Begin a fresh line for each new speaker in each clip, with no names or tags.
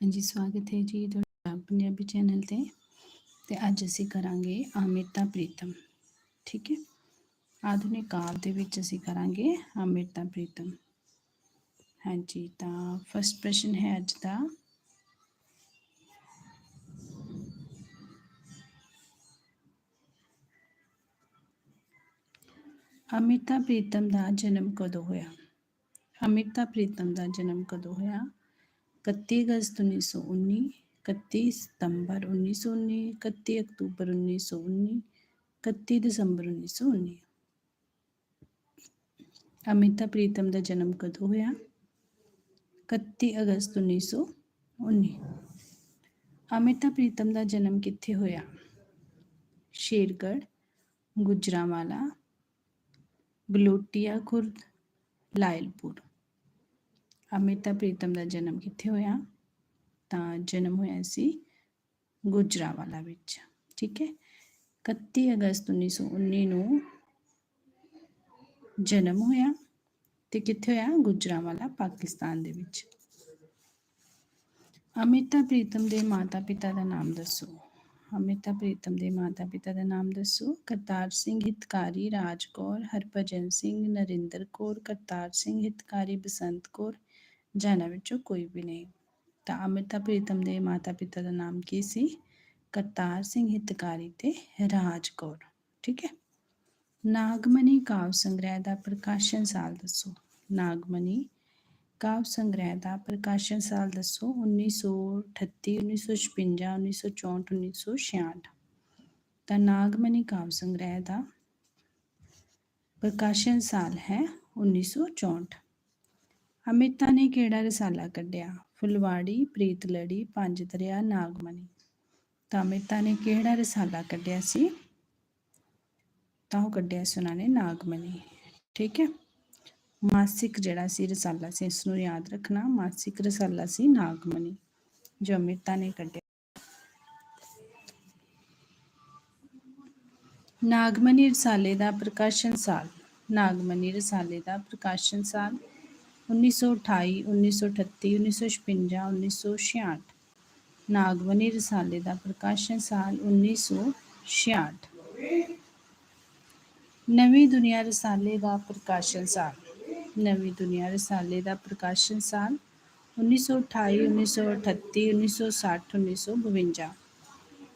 ਹਾਂਜੀ, ਸਵਾਗਤ ਹੈ ਜੀ ਤੁਹਾਡਾ ਪੰਜਾਬੀ ਚੈਨਲ ਤੇ ਤੇ ਅੱਜ ਅਸੀਂ ਕਰਾਂਗੇ ਅਮ੍ਰਿਤਾ ਪ੍ਰੀਤਮ, ਠੀਕ ਹੈ? ਆਧੁਨਿਕ ਕਾਲ ਦੇ ਵਿੱਚ ਅਸੀਂ ਕਰਾਂਗੇ ਅਮ੍ਰਿਤਾ ਪ੍ਰੀਤਮ। ਹਾਂਜੀ, ਤਾਂ ਫਸਟ ਪ੍ਰਸ਼ਨ ਹੈ ਅੱਜ ਦਾ। ਅਮ੍ਰਿਤਾ ਪ੍ਰੀਤਮ ਦਾ ਜਨਮ ਕਦੋਂ ਹੋਇਆ? ਅਮ੍ਰਿਤਾ ਪ੍ਰੀਤਮ ਦਾ ਜਨਮ ਕਦੋਂ ਹੋਇਆ? 31 ਅਗਸਤ 1919 31 ਸਤੰਬਰ 1919 31 ਅਕਤੂਬਰ 1919 31 ਦਸੰਬਰ 1919 ਅਮਿਤਾ, ਪ੍ਰੀਤਮ ਦਾ ਜਨਮ ਕਦੋਂ ਹੋਇਆ? 31 ਅਗਸਤ 1919 ਅਮਿਤਾ, ਪ੍ਰੀਤਮ ਦਾ ਜਨਮ ਕਿੱਥੇ ਹੋਇਆ? ਸ਼ੇਰਗੜ੍ਹ, ਗੁਜਰਾਵਾਲਾ, ਬਲੋਟੀਆ, ਖੁਰਦ, ਲਾਇਲਪੁਰ। ਅਮਿਤਾ ਪ੍ਰੀਤਮ ਦਾ ਜਨਮ ਕਿੱਥੇ ਹੋਇਆ? ਤਾਂ ਜਨਮ ਹੋਇਆ ਸੀ ਗੁਜਰਾਵਾਲਾ ਵਿੱਚ, ਠੀਕ ਹੈ? 31 ਅਗਸਤ 1919 ਨੂੰ ਜਨਮ ਹੋਇਆ ਤੇ ਕਿੱਥੇ ਹੋਇਆ? ਗੁਜਰਾਵਾਲਾ, ਪਾਕਿਸਤਾਨ ਦੇ ਵਿੱਚ। ਅਮਿਤਾ ਪ੍ਰੀਤਮ ਦੇ ਮਾਤਾ ਪਿਤਾ ਦਾ ਨਾਮ ਦੱਸੋ। ਅਮਿਤਾ ਪ੍ਰੀਤਮ ਦੇ ਮਾਤਾ ਪਿਤਾ ਦਾ ਨਾਮ ਦੱਸੋ। ਕਰਤਾਰ ਸਿੰਘ ਹਿਤਕਾਰੀ ਰਾਜਕੌਰ ਹਰਭਜਨ ਸਿੰਘ, ਨਰਿੰਦਰ ਕੌਰ, ਕਰਤਾਰ ਸਿੰਘ ਹਿਤਕਾਰੀ, ਬਸੰਤ ਕੌਰ ਜਾਨਾ ਵਿੱਚੋਂ ਕੋਈ ਵੀ ਨਹੀਂ ਤਾਂ ਅਮ੍ਰਿਤਾ ਪ੍ਰੀਤਮ ਦੇ ਮਾਤਾ ਪਿਤਾ ਦਾ ਨਾਮ ਕੀ ਸੀ ਕਰਤਾਰ ਸਿੰਘ ਹਿਤਕਾਰੀ ਤੇ ਰਾਜ ਕੌਰ ਠੀਕ ਹੈ ਨਾਗਮਨੀ ਕਾਵ ਸੰਗ੍ਰਹਿ ਦਾ ਪ੍ਰਕਾਸ਼ਨ ਸਾਲ ਦੱਸੋ ਨਾਗਮਨੀ ਕਾਵ ਸੰਗ੍ਰਹਿ ਦਾ ਪ੍ਰਕਾਸ਼ਨ ਸਾਲ ਦੱਸੋ 1938 1956 1964 1966 ਤਾਂ ਨਾਗਮਨੀ ਕਾਵ ਸੰਗ੍ਰਹਿ ਦਾ ਪ੍ਰਕਾਸ਼ਨ ਸਾਲ ਹੈ 1964 ਅਮਿਤਾ ਨੇ ਕਿਹੜਾ ਰਸਾਲਾ ਕੱਢਿਆ? ਫੁਲਵਾੜੀ ਪ੍ਰੀਤ ਲੜੀ ਪੰਜ ਦਰਿਆ ਨਾਗਮਣੀ ਤਾਂ ਅਮਿਤਾ ਨੇ ਕਿਹੜਾ ਰਸਾਲਾ ਕੱਢਿਆ ਸੀ? ਤਾਂ ਉਹ ਕੱਢਿਆ ਸੀ ਉਹਨਾਂ ਨੇ ਨਾਗਮਣੀ ਠੀਕ ਹੈ? ਮਾਸਿਕ ਜਿਹੜਾ ਸੀ ਰਸਾਲਾ ਸੀ ਇਸ ਨੂੰ ਯਾਦ ਰੱਖਣਾ। ਮਾਸਿਕ ਰਸਾਲਾ ਸੀ ਨਾਗਮਣੀ ਜੋ ਅਮਿਤਾ ਨੇ ਕੱਢਿਆ। ਨਾਗਮਣੀ ਰਸਾਲੇ ਦਾ ਪ੍ਰਕਾਸ਼ਨ ਸਾਲ। ਨਾਗਮਣੀ ਰਸਾਲੇ ਦਾ ਪ੍ਰਕਾਸ਼ਨ ਸਾਲ 1928 1938 1956 1966 ਨਾਗਵਨੀ ਰਸਾਲੇ ਦਾ ਪ੍ਰਕਾਸ਼ਨ ਸਾਲ 1966 ਨਵੀਂ ਦੁਨੀਆ ਰਸਾਲੇ ਦਾ ਪ੍ਰਕਾਸ਼ਨ ਸਾਲ ਨਵੀਂ ਦੁਨੀਆ ਰਸਾਲੇ ਦਾ ਪ੍ਰਕਾਸ਼ਨ ਸਾਲ 1928 1938 1960 1952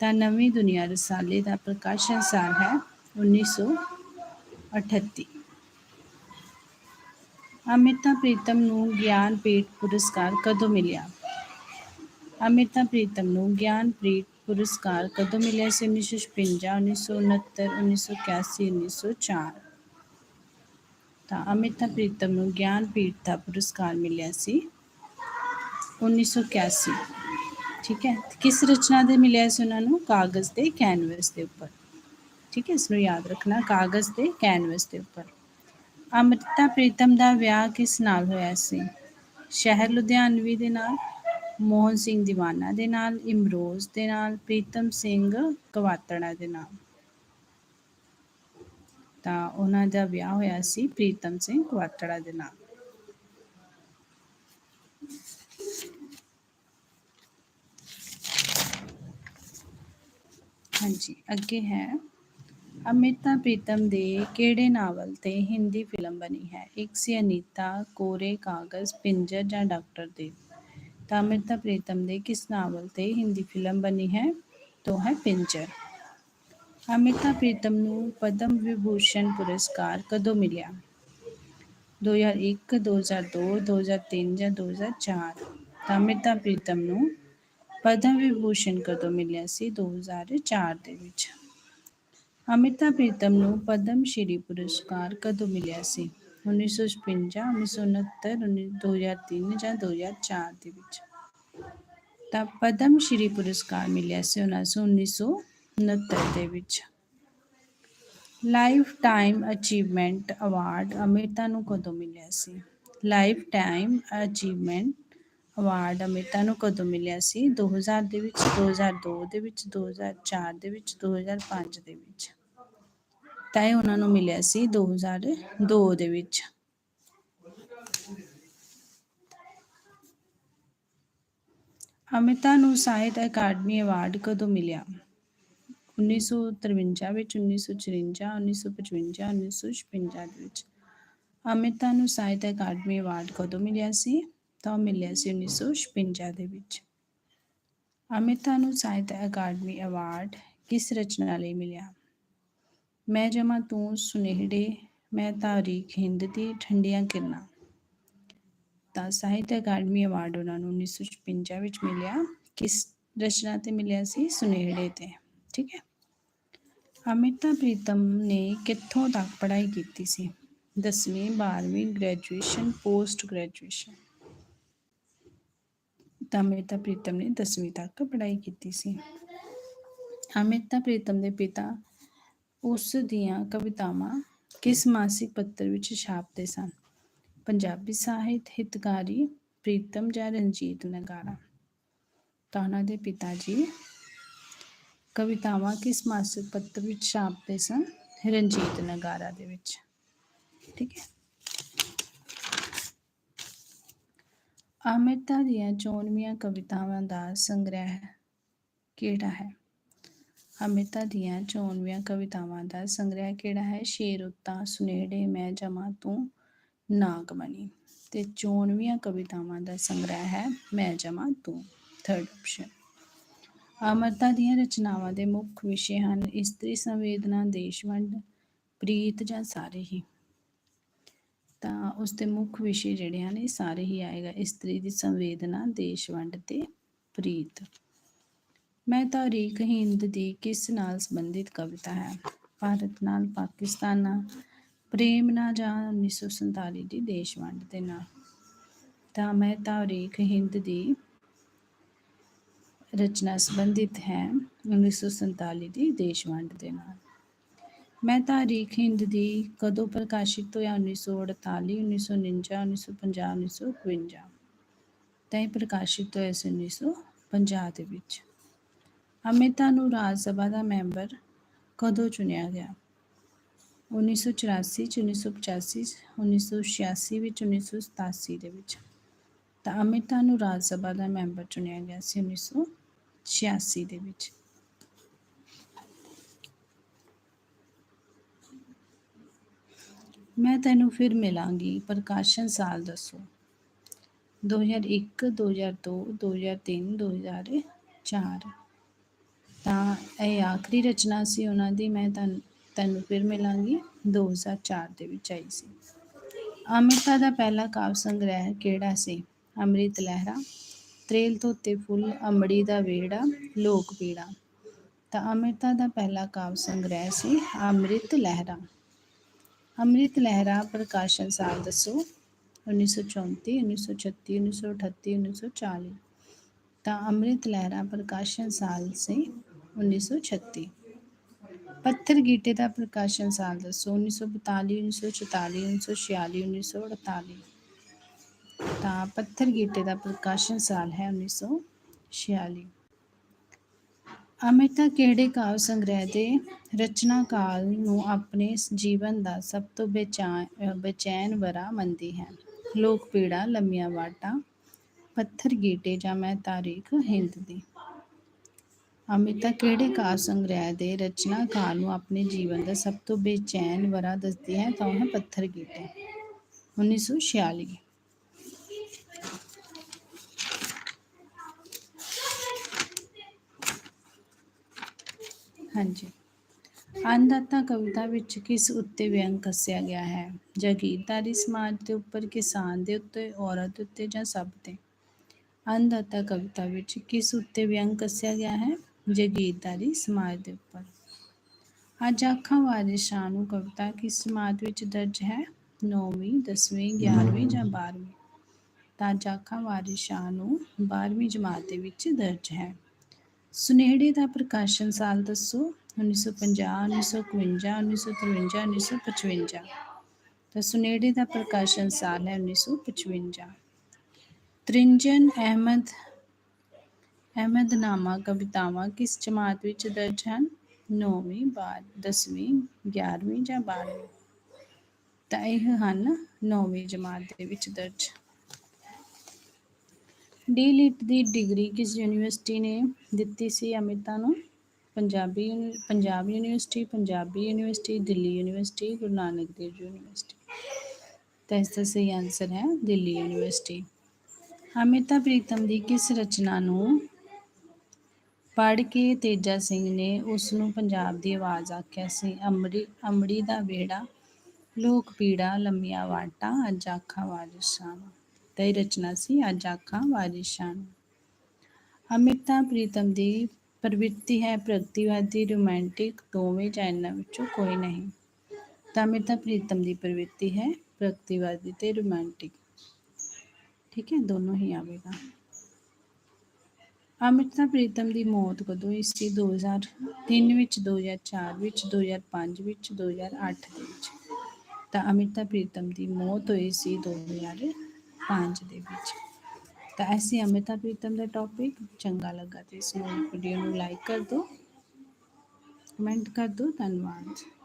ਤਾਂ ਨਵੀਂ ਦੁਨੀਆ ਰਸਾਲੇ ਦਾ ਪ੍ਰਕਾਸ਼ਨ ਸਾਲ ਹੈ 1938 ਅਮਿਤਾ ਪ੍ਰੀਤਮ ਨੂੰ ਗਿਆਨਪੀਠ ਪੁਰਸਕਾਰ ਕਦੋਂ ਮਿਲਿਆ? ਅਮਿਤਾ ਪ੍ਰੀਤਮ ਨੂੰ ਗਿਆਨਪੀਠ ਪੁਰਸਕਾਰ ਕਦੋਂ ਮਿਲਿਆ ਸੀ? 1956 1969 1981 1904 ਤਾਂ ਅਮਿਤਾ ਪ੍ਰੀਤਮ ਨੂੰ ਗਿਆਨਪੀਠ ਦਾ ਪੁਰਸਕਾਰ ਮਿਲਿਆ ਸੀ 1981 ਠੀਕ ਹੈ? ਕਿਸ ਰਚਨਾ ਦੇ ਮਿਲਿਆ ਸੀ ਉਹਨਾਂ ਨੂੰ? ਕਾਗਜ਼ ਤੇ ਕੈਨਵਸ ਦੇ ਉੱਪਰ। ਠੀਕ ਹੈ? ਇਸ ਨੂੰ ਯਾਦ ਰੱਖਣਾ, ਕਾਗਜ਼ ਤੇ ਕੈਨਵਸ ਦੇ ਉੱਪਰ। ਅਮ੍ਰਿਤਾ ਪ੍ਰੀਤਮ ਦਾ ਵਿਆਹ ਕਿਸ ਨਾਲ ਹੋਇਆ ਸੀ? ਸ਼ਹਿਰ ਲੁਧਿਆਣਵੀ ਦੇ ਨਾਲ, ਮੋਹਨ ਸਿੰਘ ਦੀਵਾਨਾ ਦੇ ਨਾਲ, ਇਮਰੋਜ਼ ਦੇ ਨਾਲ, ਪ੍ਰੀਤਮ ਸਿੰਘ ਕਵਾਤੜਾ ਦੇ ਨਾਲ? ਤਾਂ ਉਹਨਾਂ ਦਾ ਵਿਆਹ ਹੋਇਆ ਸੀ ਪ੍ਰੀਤਮ ਸਿੰਘ ਕਵਾਤੜਾ ਦੇ ਨਾਲ। ਹਾਂਜੀ, ਅੱਗੇ ਹੈ। ਅਮਿਤਾ ਪ੍ਰੀਤਮ ਦੇ ਕਿਹੜੇ ਨਾਵਲ ਤੇ ਹਿੰਦੀ ਫਿਲਮ ਬਣੀ ਹੈ? ਇੱਕ ਸੀ ਅਨੀਤਾ, ਕੋਰੇ ਕਾਗਜ਼, ਪਿੰਜਰ ਜਾਂ ਡਾਕਟਰ ਦੇਵ? ਤਾਂ ਅਮਿਤਾ ਪ੍ਰੀਤਮ ਦੇ ਕਿਸ ਨਾਵਲ ਤੇ ਹਿੰਦੀ ਫਿਲਮ ਬਣੀ ਹੈ? ਤੋ ਹੈ ਪਿੰਜਰ। ਅਮਿਤਾ ਪ੍ਰੀਤਮ ਨੂੰ ਪਦਮ ਵਿਭੂਸ਼ਣ ਪੁਰਸਕਾਰ ਕਦੋਂ ਮਿਲਿਆ? 2001 2002 2003 ਜਾਂ 2004 ਤਾਂ ਅਮਿਤਾ ਪ੍ਰੀਤਮ ਨੂੰ ਪਦਮ ਵਿਭੂਸ਼ਣ ਕਦੋਂ ਮਿਲਿਆ ਸੀ? 2004 ਦੇ ਵਿੱਚ। ਅਮਿਤਾ ਪ੍ਰੀਤਮ ਨੂੰ ਪਦਮ ਸ਼੍ਰੀ ਪੁਰਸਕਾਰ ਕਦੋਂ ਮਿਲਿਆ ਸੀ? 1956 1969 2003 ਜਾਂ 2004 ਦੇ ਵਿੱਚ? ਤਾਂ ਪਦਮ ਸ਼੍ਰੀ ਪੁਰਸਕਾਰ ਮਿਲਿਆ ਸੀ ਉਹਨਾਂ ਨੂੰ 1969 ਦੇ ਵਿੱਚ। Lifetime achievement award Amita ਨੂੰ ਕਦੋਂ ਮਿਲਿਆ ਸੀ? Lifetime achievement award Amita ਨੂੰ ਕਦੋਂ ਮਿਲਿਆ ਸੀ? 2000 ਦੇ ਵਿੱਚ 2002 ਦੇ ਵਿੱਚ 2004 ਦੇ ਵਿੱਚ 2005 ਦੇ ਵਿੱਚ? ਤਾਂ ਇਹ ਉਹਨਾਂ ਨੂੰ ਮਿਲਿਆ ਸੀ 2002 ਦੇ ਵਿੱਚ। ਅਮਿਤਾ ਨੂੰ ਸਾਹਿਤ ਅਕਾਦਮੀ ਅਵਾਰਡ ਕਦੋਂ ਮਿਲਿਆ? 1953 ਵਿੱਚ 1954 1955 1956 ਦੇ ਵਿੱਚ। ਅਮਿਤਾ ਨੂੰ ਸਾਹਿਤ ਅਕਾਦਮੀ ਅਵਾਰਡ ਕਦੋਂ ਮਿਲਿਆ ਸੀ? ਤਾਂ ਉਹ ਮਿਲਿਆ ਸੀ 1956 ਦੇ ਵਿੱਚ। ਅਮਿਤਾ ਨੂੰ ਸਾਹਿਤ ਅਕਾਦਮੀ ਅਵਾਰਡ ਕਿਸ ਰਚਨਾ ਲਈ ਮਿਲਿਆ? ਮੈਂ ਜਮਾ ਤੂੰ ਸੁਨੇਹੜੇ, ਮੈਂ ਤਾਰੀ ਹਿੰਦ ਦੀ ਠੰਡੀਆਂ ਕਿਰਨਾਂ। ਤਾਂ ਸਾਹਿਤ ਅਕਾਡਮੀ ਅਵਾਰਡ ਉਹਨਾਂ ਨੂੰ 1956 ਵਿੱਚ ਮਿਲਿਆ। ਕਿਸ ਰਚਨਾ ਤੇ ਮਿਲਿਆ ਸੀ? ਸੁਨੇਹੜੇ ਤੇ, ਠੀਕ ਹੈ? ਅਮਿਤਾ ਪ੍ਰੀਤਮ ਨੇ ਕਿੱਥੋਂ ਤੱਕ ਪੜ੍ਹਾਈ ਕੀਤੀ ਸੀ? 10ਵੀਂ 12ਵੀਂ ਗ੍ਰੈਜੂਏਸ਼ਨ ਪੋਸਟ ਗ੍ਰੈਜੂਏਸ਼ਨ ਤਾਂ ਅਮਿਤਾ ਪ੍ਰੀਤਮ ਨੇ 10ਵੀਂ ਤੱਕ ਪੜ੍ਹਾਈ ਕੀਤੀ ਸੀ। ਅਮਿਤਾ ਪ੍ਰੀਤਮ ਦੇ ਪਿਤਾ ਉਸ ਦੀਆਂ ਕਵਿਤਾਵਾਂ ਕਿਸ ਮਾਸਿਕ ਪੱਤਰ ਵਿੱਚ ਛਾਪਦੇ ਸਨ? ਪੰਜਾਬੀ ਸਾਹਿਤ ਹਿਤਕਾਰੀ ਪ੍ਰੀਤਮ ਜਾਂ ਰਣਜੀਤ ਨਗਾਰਾ। ਤਾਂ ਉਹਨਾਂ ਦੇ ਪਿਤਾ ਜੀ, ਕਵਿਤਾਵਾਂ ਕਿਸ ਮਾਸਿਕ ਪੱਤਰ ਵਿੱਚ ਛਾਪਦੇ ਸਨ? ਰਣਜੀਤ ਨਗਾਰਾ ਦੇ ਵਿੱਚ। ਠੀਕ ਹੈ। ਅਮਿਤਾ ਦੀਆਂ ਚੋਣਵੀਆਂ ਕਵਿਤਾਵਾਂ ਦਾ ਸੰਗ੍ਰਹਿ ਕਿਹੜਾ ਹੈ? ਅੰਮ੍ਰਿਤਾ ਦੀਆਂ ਚੋਣਵੀਆਂ ਕਵਿਤਾਵਾਂ ਦਾ ਸੰਗ੍ਰਹਿ ਕਿਹੜਾ ਹੈ? ਸ਼ੇਰ ਉੱਤਾ, ਸੁਨੇੜੇ, ਮੈਂ ਜਮਾ ਤੂੰ ਨਾਗਮਣੀ ਤੇ ਚੋਣਵੀਆਂ ਕਵਿਤਾਵਾਂ ਦਾ ਸੰਗ੍ਰਹਿ ਹੈ, ਮੈਂ ਜਮਾ ਤੂੰ ਥਰਡ ਆਪਸ਼ਨ ਅਮਰਤਾ ਦੀਆਂ ਰਚਨਾਵਾਂ ਦੇ ਮੁੱਖ ਵਿਸ਼ੇ ਹਨ, ਇਸਤਰੀ ਸੰਵੇਦਨਾ, ਦੇਸ਼ਵੰਡ, ਪ੍ਰੀਤ ਜਾਂ ਸਾਰੇ ਹੀ। ਤਾਂ ਉਸ ਦੇ ਮੁੱਖ ਵਿਸ਼ੇ ਜਿਹੜੇ ਹਨ, ਇਹ ਸਾਰੇ ਹੀ ਆਏਗਾ, ਇਸਤਰੀ ਦੀ ਸੰਵੇਦਨਾ, ਦੇਸ਼ਵੰਡ ਤੇ ਪ੍ਰੀਤ। ਮੈਂ ਤਾਰੀਖ ਹਿੰਦ ਦੀ ਕਿਸ ਨਾਲ ਸੰਬੰਧਿਤ ਕਵਿਤਾ ਹੈ? ਭਾਰਤ ਨਾਲ, ਪਾਕਿਸਤਾਨ ਨਾਲ, ਪ੍ਰੇਮ ਨਾਲ ਜਾਂ 1947 ਦੀ ਦੇਸ਼ ਵੰਡ ਦੇ ਨਾਲ? ਤਾਂ ਮੈਂ ਤਾਰੀਖ ਹਿੰਦ ਦੀ ਰਚਨਾ ਸੰਬੰਧਿਤ ਹੈ 1947 ਦੀ ਦੇਸ਼ ਵੰਡ ਦੇ ਨਾਲ। ਮੈਂ ਤਾਰੀਖ ਹਿੰਦ ਦੀ ਕਦੋਂ ਪ੍ਰਕਾਸ਼ਿਤ ਹੋਇਆ? 1948 1949 1950 1952 ਤਾਂ ਇਹ ਪ੍ਰਕਾਸ਼ਿਤ ਹੋਇਆ ਸੀ 1950 ਦੇ ਵਿੱਚ। ਅਮਿਤਾ ਨੂੰ ਰਾਜ ਸਭਾ ਦਾ ਮੈਂਬਰ ਕਦੋਂ ਚੁਣਿਆ ਗਿਆ? 1984 ਚ 1985 1986 ਵਿੱਚ 1987 ਦੇ ਵਿੱਚ। ਤਾਂ ਅਮਿਤਾ ਨੂੰ ਰਾਜ ਸਭਾ ਦਾ ਮੈਂਬਰ ਚੁਣਿਆ ਗਿਆ ਸੀ 1986 ਦੇ ਵਿੱਚ। ਮੈਂ ਤੈਨੂੰ ਫਿਰ ਮਿਲਾਂਗੀ ਪ੍ਰਕਾਸ਼ਨ ਸਾਲ ਦੱਸੋ। 2001 2002 2003 2004 ਤਾਂ ਇਹ ਆਖਰੀ ਰਚਨਾ ਸੀ ਉਹਨਾਂ ਦੀ, ਮੈਂ ਤੁਹਾਨੂੰ ਤੈਨੂੰ ਫਿਰ ਮਿਲਾਂਗੀ 2004 ਦੇ ਵਿੱਚ ਆਈ ਸੀ। ਅਮ੍ਰਿਤਾ ਦਾ ਪਹਿਲਾ ਕਾਵਿ ਸੰਗ੍ਰਹਿ ਕਿਹੜਾ ਸੀ? ਅੰਮ੍ਰਿਤ ਲਹਿਰਾ, ਤ੍ਰੇਲ ਧੋਤੇ ਫੁੱਲ ਅੰਬੜੀ ਦਾ ਵੇੜਾ ਲੋਕ ਪੀੜਾ। ਤਾਂ ਅਮ੍ਰਿਤਾ ਦਾ ਪਹਿਲਾ ਕਾਵਿ ਸੰਗ੍ਰਹਿ ਸੀ ਅੰਮ੍ਰਿਤ ਲਹਿਰਾ। ਅੰਮ੍ਰਿਤ ਲਹਿਰਾ ਪ੍ਰਕਾਸ਼ਨ ਸਾਲ ਦੱਸੋ 1934 1936 1938 1940 ਤਾਂ ਅੰਮ੍ਰਿਤ ਲਹਿਰਾ ਪ੍ਰਕਾਸ਼ਨ ਸਾਲ ਸੀ 1936 ਪੱਥਰ ਗੀਟੇ ਦਾ ਪ੍ਰਕਾਸ਼ਨ ਸਾਲ ਦੱਸੋ। 1942 1944 1946 1948 ਤਾਂ ਪੱਥਰ ਗੀਟੇ ਦਾ ਪ੍ਰਕਾਸ਼ਨ ਸਾਲ ਹੈ 1946 ਅਮਿਤਾ, ਕਿਹੜੇ ਕਾਵਿ ਸੰਗ੍ਰਹਿ ਦੇ ਰਚਨਾ ਕਾਲ ਨੂੰ ਆਪਣੇ ਜੀਵਨ ਦਾ ਸਭ ਤੋਂ ਬੇਚੈਨ ਬੇਚੈਨ ਵਰਾ ਮੰਨਦੀ ਹੈ ਲੋਕ ਪੀੜਾ, ਲੰਮੀਆਂ ਵਾਟਾਂ, ਪੱਥਰ ਗੀਟੇ ਜਾਂ ਮੈਂ ਤਾਰੀਖ, ਹਿੰਦ ਦੀ। ਅਮਿਤਾ ਕਿਹੜੇ ਕਾਵ ਸੰਗ੍ਰਹਿ ਦੇ ਰਚਨਾਕਾਰ ਨੂੰ ਆਪਣੇ ਜੀਵਨ ਦਾ ਸਭ ਤੋਂ ਬੇਚੈਨ ਵਰਾ ਦੱਸਦੀ ਹੈ ਤਾਂ ਉਹ ਹੈ ਪੱਥਰ ਗੀਟੇ 1946 ਹਾਂਜੀ ਅੰਨਦਾਤਾ ਕਵਿਤਾ ਵਿੱਚ ਕਿਸ ਉੱਤੇ ਵਿਅੰਗ ਕੱਸਿਆ ਗਿਆ ਹੈ ਜਾਗੀਰਦਾਰੀ ਸਮਾਜ ਦੇ ਉੱਪਰ ਕਿਸਾਨ ਦੇ ਉੱਤੇ ਔਰਤ ਉੱਤੇ ਜਾਂ ਸਭ ਤੇ ਅੰਨਦਾਤਾ ਕਵਿਤਾ ਵਿੱਚ ਕਿਸ ਉੱਤੇ ਵਿਅੰਗ ਕੱਸਿਆ ਗਿਆ ਹੈ ਜਗੀਰਦਾਰੀ ਸਮਾਜ ਦੇ ਉੱਪਰ। ਅੱਜ ਆਖਾਂ ਵਾਰਿਸ਼ਾਂ ਨੂੰ ਕਵਿਤਾ ਕਿਸ ਸਮਾਜ ਵਿੱਚ ਦਰਜ ਹੈ? 9ਵੀਂ 10ਵੀਂ 11ਵੀਂ ਜਾਂ 12ਵੀਂ ਤਾਂ ਜਾਖਾਂ ਵਾਰਿਸ਼ਾਂ ਨੂੰ 12ਵੀਂ ਜਮਾਤ ਦੇ ਵਿੱਚ ਦਰਜ ਹੈ। ਸੁਨੇਹੜੇ ਦਾ ਪ੍ਰਕਾਸ਼ਨ ਸਾਲ ਦੱਸੋ। 1950 1951 1953 1955 ਤਾਂ ਸੁਨੇੜੇ ਦਾ ਪ੍ਰਕਾਸ਼ਨ ਸਾਲ ਹੈ 1955 ਤ੍ਰਿੰਜਨ ਅਹਿਮਦ ਅਹਿਮਦਨਾਮਾ ਕਵਿਤਾਵਾਂ ਕਿਸ ਜਮਾਤ ਵਿੱਚ ਦਰਜ ਹਨ? 9ਵੀਂ ਬਾਅਦ 10ਵੀਂ 11ਵੀਂ ਜਾਂ 12ਵੀਂ ਤਾਂ ਇਹ ਹਨ 9ਵੀਂ ਜਮਾਤ ਦੇ ਵਿੱਚ ਦਰਜ। ਡੀ ਲਿਟ ਦੀ ਡਿਗਰੀ ਕਿਸ ਯੂਨੀਵਰਸਿਟੀ ਨੇ ਦਿੱਤੀ ਸੀ ਅਮ੍ਰਿਤਾ ਨੂੰ? Punjabi uni- Punjab University, Punjabi University, Delhi University, Guru Nanak Dev University. ਤਾਂ ਇਸ ਦਾ ਸਹੀ ਆਨਸਰ ਹੈ ਦਿੱਲੀ ਯੂਨੀਵਰਸਿਟੀ। ਅਮਿਤਾ ਪ੍ਰੀਤਮ ਦੀ ਕਿਸ ਰਚਨਾ ਨੂੰ ਪੜ੍ਹ ਕੇ ਤੇਜਾ ਸਿੰਘ ਨੇ ਉਸ ਨੂੰ ਪੰਜਾਬ ਦੀ ਆਵਾਜ਼ ਆਖਿਆ ਸੀ, ਅੰਮ੍ਰਿ ਅੰਮੜੀ ਦਾ ਵਿਹੜਾ, ਲੋਕ ਪੀੜਾ ਲੰਮੀਆਂ ਵਾਟਾਂ, ਅੱਜ ਆਖਾਂ ਵਾਰਿਸ਼ਾਂ ਨੂੰ। ਤਾਂ ਰਚਨਾ ਸੀ, ਅੱਜ ਆਖਾਂ ਵਾਰਿਸ਼ਾਂ ਨੂੰ। ਪ੍ਰੀਤਮ ਦੀ ਪ੍ਰਵਿਰਤੀ ਹੈ, ਪ੍ਰਗਤੀਵਾਦੀ, ਰੋਮਾਂਟਿਕ, ਦੋਵੇਂ ਜਾਂ ਵਿੱਚੋਂ ਕੋਈ ਨਹੀਂ ਤਾਂ ਅਮ੍ਰਿਤਾ ਪ੍ਰੀਤਮ ਦੀ ਪ੍ਰਵਿਰਤੀ ਹੈ, ਪ੍ਰਗਤੀਵਾਦੀ ਤੇ ਰੋਮਾਂਟਿਕ ਠੀਕ ਹੈ, ਦੋਨੋਂ ਹੀ ਆਵੇਗਾ ਅਮ੍ਰਿਤਾ ਪ੍ਰੀਤਮ ਦੀ ਮੌਤ ਕਦੋਂ ਹੋਈ ਸੀ 2003 ਵਿੱਚ 2004 ਵਿੱਚ 2005 ਵਿੱਚ 2008 ਦੇ ਵਿੱਚ? ਤਾਂ ਅਮ੍ਰਿਤਾ ਪ੍ਰੀਤਮ ਦੀ ਮੌਤ ਹੋਈ ਸੀ 2005 ਦੇ ਵਿੱਚ। ਤਾਂ ਐਸੀ ਅਮ੍ਰਿਤਾ ਪ੍ਰੀਤਮ ਦਾ ਟੌਪਿਕ ਚੰਗਾ ਲੱਗਾ ਤੇ ਇਸ ਨੂੰ ਵੀਡੀਓ ਨੂੰ ਲਾਈਕ ਕਰ ਦਿਓ। ਕਮੈਂਟ ਕਰ ਦਿਓ। ਧੰਨਵਾਦ।